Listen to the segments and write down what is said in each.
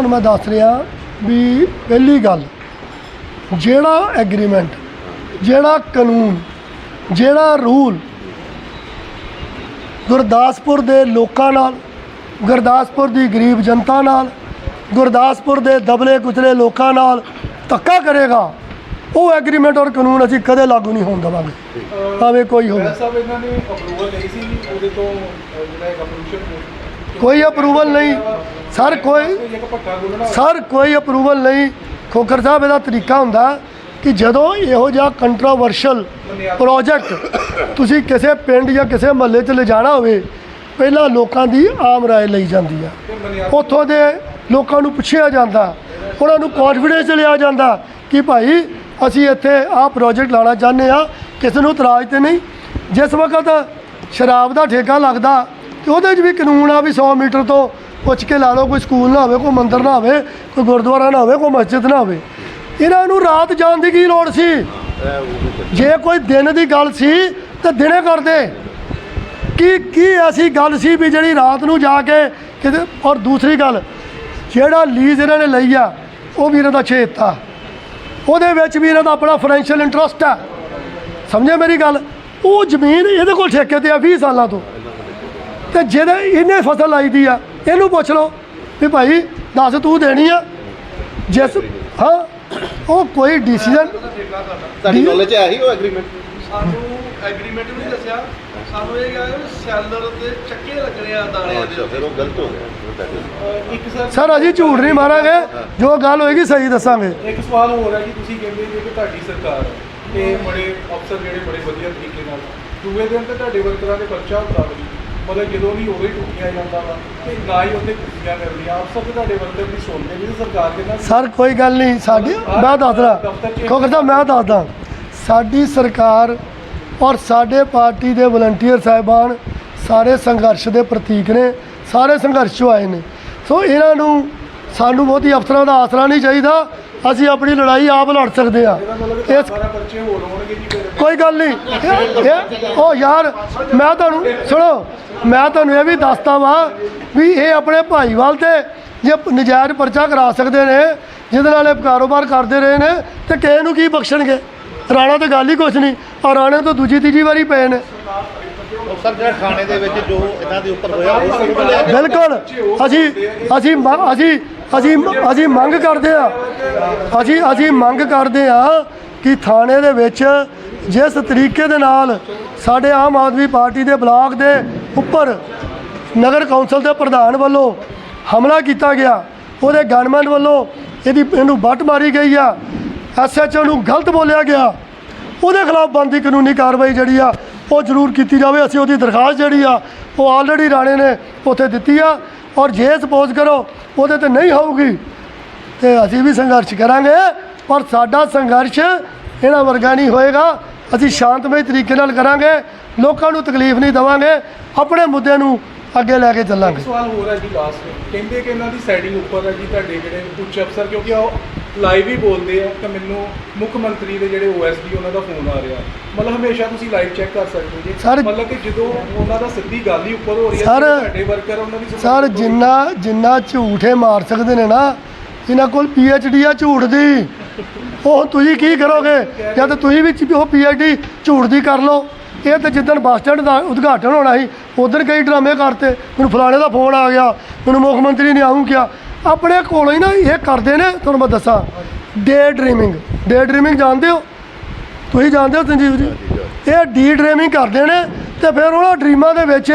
ਤੁਹਾਨੂੰ ਮੈਂ ਦੱਸ ਰਿਹਾ ਵੀ ਪਹਿਲੀ ਗੱਲ ਜਿਹੜਾ ਐਗਰੀਮੈਂਟ ਜਿਹੜਾ ਕਾਨੂੰਨ ਜਿਹੜਾ ਰੂਲ ਗੁਰਦਾਸਪੁਰ ਦੇ ਲੋਕਾਂ ਨਾਲ ਗੁਰਦਾਸਪੁਰ ਦੀ ਗਰੀਬ ਜਨਤਾ ਨਾਲ ਗੁਰਦਾਸਪੁਰ ਦੇ ਦਬਲੇ ਕੁਚਲੇ ਲੋਕਾਂ ਨਾਲ ਧੱਕਾ ਕਰੇਗਾ ਉਹ ਐਗਰੀਮੈਂਟ ਔਰ ਕਾਨੂੰਨ ਅਸੀਂ ਕਦੇ ਲਾਗੂ ਨਹੀਂ ਹੋਣ ਦੇਵਾਂਗੇ। ਭਾਵੇਂ ਕੋਈ ਹੋਵੇ। ਸਾਹਿਬ ਇਹਨਾਂ ਨੇ ਅਪਰੂਵਲ ਲਈ ਸੀ ਉਹਦੇ ਤੋਂ ਜਿਹੜਾ ਇੱਕ ਅਪਰੂਵਲ ਕੋਈ ਅਪਰੂਵਲ ਨਹੀਂ। ਸਰ ਕੋਈ ਸਰ ਕੋਈ ਅਪਰੂਵਲ ਨਹੀਂ। ਖੋਖਰ ਸਾਹਿਬ, ਇਹਦਾ ਤਰੀਕਾ ਹੁੰਦਾ ਕਿ ਜਦੋਂ ਇਹੋ ਜਿਹਾ ਕੰਟਰੋਵਰਸ਼ਲ ਪ੍ਰੋਜੈਕਟ ਤੁਸੀਂ ਕਿਸੇ ਪਿੰਡ ਜਾਂ ਕਿਸੇ ਮਹੱਲੇ 'ਚ ਲਿਜਾਣਾ ਹੋਵੇ, ਪਹਿਲਾਂ ਲੋਕਾਂ ਦੀ ਆਮ ਰਾਏ ਲਈ ਜਾਂਦੀ ਆ। ਉੱਥੋਂ ਦੇ ਲੋਕਾਂ ਨੂੰ ਪੁੱਛਿਆ ਜਾਂਦਾ, ਉਹਨਾਂ ਨੂੰ ਕੌਨਫੀਡੈਂਸ ਲਿਆ ਜਾਂਦਾ ਕਿ ਭਾਈ ਅਸੀਂ ਇੱਥੇ ਆਹ ਪ੍ਰੋਜੈਕਟ ਲਾਣਾ ਚਾਹੁੰਦੇ ਆ ਕਿਸੇ ਨੂੰ ਇਤਰਾਜ਼ ਤੇ ਨਹੀਂ। ਜਿਸ ਵਕਤ ਸ਼ਰਾਬ ਦਾ ਠੇਕਾ ਲੱਗਦਾ ਤੇ ਉਹਦੇ 'ਚ ਵੀ ਕਾਨੂੰਨ ਆ ਵੀ 100 ਮੀਟਰ ਤੋਂ ਪੁੱਛ ਕੇ ਲਾ ਲਓ, ਕੋਈ ਸਕੂਲ ਨਾ ਹੋਵੇ, ਕੋਈ ਮੰਦਿਰ ਨਾ ਹੋਵੇ, ਕੋਈ ਗੁਰਦੁਆਰਾ ਨਾ ਹੋਵੇ, ਕੋਈ ਮਸਜਿਦ ਨਾ ਹੋਵੇ। ਇਹਨਾਂ ਨੂੰ ਰਾਤ ਜਾਣ ਦੀ ਕੀ ਲੋੜ ਸੀ? ਜੇ ਕੋਈ ਦਿਨ ਦੀ ਗੱਲ ਸੀ, ਤਾਂ ਦਿਨੇ ਕਰਦੇ ਕੀ ਕੀ ਐਸੀ ਗੱਲ ਸੀ ਵੀ ਜਿਹੜੀ ਰਾਤ ਨੂੰ ਜਾ ਕੇ ਕਿਤੇ, ਔਰ ਦੂਸਰੀ ਗੱਲ, ਜਿਹੜਾ ਲੀਜ਼ ਇਹਨਾਂ ਨੇ ਲਈ ਆ, ਉਹ ਵੀ ਇਹਨਾਂ ਦਾ ਛੇਤਾ ਉਹਦੇ ਵਿੱਚ ਵੀ ਇਹਨਾਂ ਦਾ ਆਪਣਾ ਫਾਈਨੈਂਸ਼ੀਅਲ ਇੰਟਰਸਟ ਆ। ਸਮਝੇ ਮੇਰੀ ਗੱਲ? ਉਹ ਜ਼ਮੀਨ ਇਹਦੇ ਕੋਲ ਠੇਕੇ ਤੇ ਆ 20 ਸਾਲਾਂ ਤੋਂ। ਤੇ ਜਿਹਦੇ ਇਹਨੇ ਫਸਲ ਲਾਈ ਦੀ ਆ ਇਹਨੂੰ ਪੁੱਛ ਲਓ ਵੀ ਭਾਈ ਦੱਸ ਤੂੰ ਦੇਣੀ ਆ। ਜਿਸ ਹਾਂ ਉਹ ਕੋਈ ਡਿਸੀਜਨ ਤੁਹਾਡੀ ਨੌਲੇਜ ਹੈ ਹੀ ਉਹ ਐਗਰੀਮੈਂਟ ਸਾਨੂੰ ਐਗਰੀਮੈਂਟ ਵੀ ਨਹੀਂ ਦੱਸਿਆ। ਸਾਨੂੰ ਇਹ ਵੀ ਸੈਲਰ ਦੇ ਚੱਕੇ ਲੱਗਣੇ ਆ ਦਾਣਿਆਂ ਅੱਛਾ ਦੇ। ਫਿਰ ਉਹ ਗਲਤ ਹੋ ਗਿਆ। ਇੱਕ ਸਰ ਸਰ ਅਸੀਂ ਝੂਠ ਨਹੀਂ ਮਾਰਾਂਗੇ। ਜੋ ਗੱਲ ਹੋਏਗੀ ਸਹੀ ਦੱਸਾਂਗੇ। ਇੱਕ ਸਵਾਲ ਹੋਰ ਹੈ ਜੀ ਤੁਸੀਂ ਕਹਿੰਦੇ ਜੀ ਕਿ ਤੁਹਾਡੀ ਸਰਕਾਰ ਤੇ ਬੜੇ ਅਫਸਰ ਜਿਹੜੇ ਬੜੇ ਵਧੀਆ ਤਰੀਕੇ ਨਾਲ ਦੂਏ ਦਿਨ ਤੇ ਤੁਹਾਡੇ ਵਰਕਰਾਂ ਦੇ ਪਰਚਾ ਹੁੰਦਾ ਵਾ ਜੀ ਮਤਲਬ ਜਦੋਂ ਵੀ ਉਦੋਂ ਹੀ ਟੁੱਟਿਆ ਜਾਂਦਾ ਵਾ ਤੇ ਨਾ ਹੀ ਉਹਦੇ ਕੁਰਸੀਆਂ ਕਰਨੀਆਂ ਅਫਸਰ ਤੇ ਤੁਹਾਡੇ ਵਰਕਰ ਦੀ ਸੁਣਦੇ ਵੀ ਤੇ ਸਰਕਾਰ ਦੇ ਨਾਲ ਸਰ ਕੋਈ ਗੱਲ ਨਹੀਂ ਸਾਡੀ ਮੈਂ ਦੱਸਦਾ। ਖੋਖਰ ਸਾਹਿਬ ਮੈਂ ਦੱਸਦਾ। ਸਾਡੀ ਸਰਕਾਰ ਔਰ ਸਾਡੇ ਪਾਰਟੀ ਦੇ ਵਲੰਟੀਅਰ ਸਾਹਿਬਾਨ ਸਾਰੇ ਸੰਘਰਸ਼ ਦੇ ਪ੍ਰਤੀਕ ਨੇ ਸਾਰੇ ਸੰਘਰਸ਼ 'ਚੋਂ ਆਏ ਨੇ। ਸੋ ਇਹਨਾਂ ਨੂੰ ਸਾਨੂੰ ਬਹੁਤੀ ਅਫਸਰਾਂ ਦਾ ਆਸਰਾ ਨਹੀਂ ਚਾਹੀਦਾ। ਅਸੀਂ ਆਪਣੀ ਲੜਾਈ ਆਪ ਲੜ ਸਕਦੇ ਮਤਲਬ ਇਸ 12 ਪਰਚੇ ਹੋਰ ਹੋਣਗੇ ਜੀ ਫਿਰ ਕੋਈ ਗੱਲ ਨਹੀਂ। ਇਹ- ਉਹ ਯਾਰ ਮੈਂ ਤੁਹਾਨੂੰ ਸੁਣੋ ਮੈਂ ਤੁਹਾਨੂੰ ਇਹ ਵੀ ਦੱਸਤਾ ਵਾ ਵੀ ਇਹ ਆਪਣੇ ਭਾਈਵਾਲ ਤੇ ਜੇ ਪ- ਨਜਾਇਜ਼ ਪਰਚਾ ਕਰਾ ਸਕਦੇ ਨੇ ਜਿਹਦੇ ਨਾਲ ਇਹ ਕਾਰੋਬਾਰ ਕਰਦੇ ਰਹੇ ਨੇ ਤੇ ਕਿਸੇ ਨੂੰ ਕੀ ਬਖਸ਼ਣਗੇ? ਰਾਣਾ ਤੇ ਗੱਲ ਹੀ ਕੁਛ ਨਹੀਂ। ਔਰ ਰਾਣੇ ਤੋਂ ਦੂਜੀ ਤੀਜੀ ਵਾਰੀ ਪਏ ਨੇ। ਸਰ ਜਿਹੜਾ ਥਾਣੇ ਦੇ ਵਿੱਚ ਜੋ ਇਹਨਾਂ ਦੇ ਉੱਪਰ ਹੋਇਆ ਉਸ ਨੂੰ ਲੈ ਕੇ ਬਿਲਕੁਲ। ਅਸੀਂ ਅਸੀਂ ਮ- ਅਸੀਂ ਅਸੀਂ ਅਸੀਂ ਮੰਗ ਕਰਦੇ ਆ ਅਸੀਂ ਅਸੀਂ ਮੰਗ ਕਰਦੇ ਆ ਕਿ ਥਾਣੇ ਦੇ ਵਿੱਚ ਜਿਸ ਤਰੀਕੇ ਦੇ ਨਾਲ ਸਾਡੇ ਆਮ ਆਦਮੀ ਪਾਰਟੀ ਦੇ ਬਲਾਕ ਦੇ ਉੱਪਰ ਨਗਰ ਕੌਂਸਲ ਦੇ ਪ੍ਰਧਾਨ ਵੱਲੋਂ ਹਮਲਾ ਕੀਤਾ ਗਿਆ, ਉਹਦੇ ਗਨਮੈਨ ਵੱਲੋਂ ਇਹਦੀ ਇਹਨੂੰ ਵੱਟ ਮਾਰੀ ਗਈ ਆ ਐਸਐਚਓ ਨੂੰ ਗਲਤ ਬੋਲਿਆ ਗਿਆ, ਉਹਦੇ ਖਿਲਾਫ ਬਣਦੀ ਕਾਨੂੰਨੀ ਕਾਰਵਾਈ ਜਿਹੜੀ ਆ, ਉਹ ਜ਼ਰੂਰ ਕੀਤੀ ਜਾਵੇ, ਅਸੀਂ ਉਹਦੀ ਦਰਖਾਸਤ ਜਿਹੜੀ ਆ, ਉਹ ਆਲਰੇਡੀ ਰਾਣੇ ਨੇ ਉੱਥੇ ਦਿੱਤੀ ਆ ਔਰ ਜੇ ਸਪੋਜ਼ ਕਰੋ ਉਹਦੇ ਤੇ ਨਹੀਂ ਹੋਊਗੀ, ਤੇ ਅਸੀਂ ਵੀ ਸੰਘਰਸ਼ ਕਰਾਂਗੇ, ਪਰ ਸਾਡਾ ਸੰਘਰਸ਼ ਇਹਨਾਂ ਵਰਗਾ ਨਹੀਂ ਹੋਏਗਾ। ਅਸੀਂ ਸ਼ਾਂਤਮਈ ਤਰੀਕੇ ਨਾਲ ਕਰਾਂਗੇ, ਲੋਕਾਂ ਨੂੰ ਤਕਲੀਫ ਨਹੀਂ ਦੇਵਾਂਗੇ, ਆਪਣੇ ਮੁੱਦੇ ਨੂੰ ਅੱਗੇ ਲੈ ਕੇ ਚੱਲਾਂਗੇ। ਸਵਾਲ ਹੋਰ ਹੈ ਜੀ ਲਾਸਟ ਕਹਿੰਦੇ ਕਿ ਇਹਨਾਂ ਦੀ ਸੈਟਿੰਗ ਉੱਪਰ ਹੈ ਜੀ ਤੁਹਾਡੇ ਜਿਹੜੇ ਉੱਚ ਅਫਸਰ, ਕਿਉਂਕਿ ਲਾਈਵ ਹੀ ਬੋਲਦੇ ਆ ਕਿ ਮੈਨੂੰ ਮੁੱਖ ਮੰਤਰੀ ਦੇ ਜਿਹੜੇ ਓਐਸਡੀ ਉਹਨਾਂ ਦਾ ਫੋਨ ਆ ਰਿਹਾ। ਮਤਲਬ ਹਮੇਸ਼ਾ ਤੁਸੀਂ ਲਾਈਵ ਚੈੱਕ ਕਰ ਸਕਦੇ ਜੀ। ਸਰ- ਮਤਲਬ ਕਿ ਜਦੋਂ ਉਹਨਾਂ ਦਾ ਸਿੱਧੀ ਗੱਲ ਹੀ ਉੱਪਰ ਹੋ ਰਹੀ ਹੈ ਤੁਹਾਡੇ ਵਰਕਰ ਉਹਨਾਂ ਦੀ ਸਰ। ਜਿੰਨਾ ਜਿੰਨਾ ਝੂਠੇ ਮਾਰ ਸਕਦੇ ਨੇ ਨਾ ਇਹਨਾਂ ਕੋਲ ਡੀ ਆ ਝੂਠ ਦੀ ਉਹ ਤੁਸੀਂ ਕੀ ਕਰੋਗੇ? ਜਦ ਤੁਸੀਂ ਵੀ ਉਹ ਡੀ ਝੂਠ ਦੀ ਕਰ ਲਓ। ਇਹ ਤਾਂ ਜਿੱਦਣ ਬੱਸ ਸਟੈਂਡ ਦਾ ਉਦਘਾਟਨ ਹੋਣਾ ਸੀ ਉਦੋਂ ਕਈ ਡਰਾਮੇ ਕਰਤੇ। ਮੈਨੂੰ ਫਲਾਣੇ ਦਾ ਫੋਨ ਆ ਗਿਆ ਮੈਨੂੰ ਮੁੱਖ ਮੰਤਰੀ ਨੇ ਆਉਂ ਕਿਹਾ ਆਪਣੇ ਕੋਲੋਂ ਹੀ ਨਾ ਇਹ ਕਰਦੇ ਨੇ ਤੁਹਾਨੂੰ ਮੈਂ ਦੱਸਾਂ। ਡੇ ਡਰੀਮਿੰਗ ਡੇ ਡਰੀਮਿੰਗ ਜਾਣਦੇ ਹੋ? ਤੁਸੀਂ ਜਾਣਦੇ ਹੋ ਸੰਜੀਵ ਜੀ? ਇਹ ਡੀ ਡਰੀਮਿੰਗ ਕਰਦੇ ਨੇ ਤੇ ਫਿਰ ਉਹਨਾਂ ਡਰੀਮਾਂ ਦੇ ਵਿੱਚ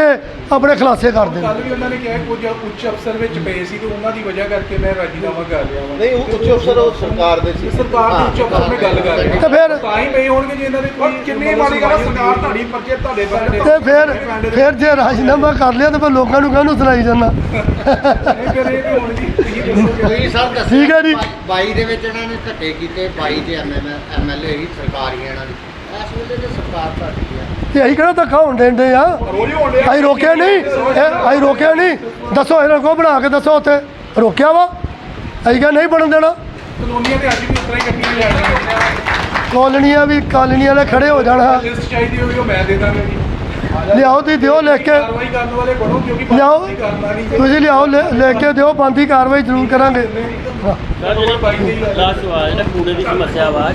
ਆਪਣੇ ਖਲਾਸੇ ਕਰਦੇ ਨੇ ਕੱਲ ਵੀ ਉਹਨਾਂ ਨੇ ਕਿਹਾ ਕੁਝ ਉੱਚ ਅਫਸਰ ਵਿੱਚ ਪਏ ਸੀ ਤੇ ਉਹਨਾਂ ਦੀ ਵਜ੍ਹਾ ਕਰਕੇ ਮੈਂ ਰਾਜੀਨਾਮਾ ਕਰ ਲਿਆ ਵਾ। ਨਹੀਂ ਉਹ ਉੱਚ ਅਫਸਰ ਉਹ ਸਰਕਾਰ ਦੇ ਸੀ। ਸਰਕਾਰ ਦੇ ਉੱਚ ਅਫਸਰ ਨੇ ਗੱਲ ਕਰ ਰਹੇ ਤੇ ਫਿਰ ਤਾਂ ਹੀ ਪਏ ਹੋਣਗੇ ਜੀ ਇਹਨਾਂ ਦੇ ਕੋਈ ਕਿੰਨੀ ਵਾਰੀ ਗੱਲ ਸਰਕਾਰ ਤੁਹਾਡੀ ਪਰਚੇ ਤੁਹਾਡੇ ਪਿੰਡ ਤੇ ਫਿਰ ਫਿਰ ਜੇ ਰਾਜਨਾਮਾ ਕਰ ਲਿਆ ਤਾਂ ਫਿਰ ਲੋਕਾਂ ਨੂੰ ਕਾਹਨੂੰ ਸੁਣਾਈ ਜਾਂਦਾ? ਠੀਕ ਹੈ ਜੀ। 22 ਦੇ ਵਿੱਚ ਇਹਨਾਂ ਨੇ ਧੱਕੇ ਕੀਤੇ 22 ਦੇ ਐਮਐਲਏ ਹੀ ਸਰਕਾਰੀ ਇਹਨਾਂ ਦੀ। ਇਸ ਵੇਲੇ ਤੇ ਸਰਕਾਰ ਤੁਹਾਡੀ ਤੇ ਅਸੀਂ ਕਿਹੜਾ ਧੱਕਾ ਹੋਣ ਦਿੰਦੇ ਆ। ਅਸੀਂ ਰੋਕਿਆ ਨਹੀਂ। ਇਹ ਅਸੀਂ ਰੋਕਿਆ ਨਹੀਂ। ਦੱਸੋ ਇਹਨਾਂ ਕੋ ਬਣਾ ਕੇ ਦੱਸੋ ਉੱਥੇ। ਰੋਕਿਆ ਵਾ? ਅਸੀਂ ਕਿਹਾ ਨਹੀਂ ਬਣਨ ਦੇਣਾ। ਕਲੋਨੀਆਂ ਤੇ ਅੱਜ ਵੀ ਉਸ ਤਰ੍ਹਾਂ ਹੀ ਕੱਟੀਆਂ ਜਾਣੀਆਂ ਕਾਲਨੀਆਂ ਵੀ ਕਾਲਨੀਆਂ ਵਾਲੇ ਖੜੇ ਹੋ ਜਾਣਾ। ਲਿਸਟ ਚਾਹੀਦੀ ਹੋਵੇ ਉਹ ਮੈਂ ਦੇ ਦਾਂਗਾ ਜੀ। ਲਿਆਓ ਤੁਸੀਂ ਦਿਓ ਲਿਖ ਕੇ। ਕਾਰਵਾਈ ਕਰਨ ਵਾਲੇ ਬਣੋ ਕਿਉਂਕਿ ਬੰਦ ਲਿਆਓ। ਤੁਸੀਂ ਲਿਆਓ ਲਿ- ਲਿਖ ਕੇ ਦਿਓ ਬੰਦੀ ਕਾਰਵਾਈ ਜ਼ਰੂਰ ਕਰਾਂਗੇ। ਲਾਸਟ ਸਵਾਲ ਜਿਹੜਾ ਕੂੜੇ ਦੀ ਸਮੱਸਿਆ ਵਾ।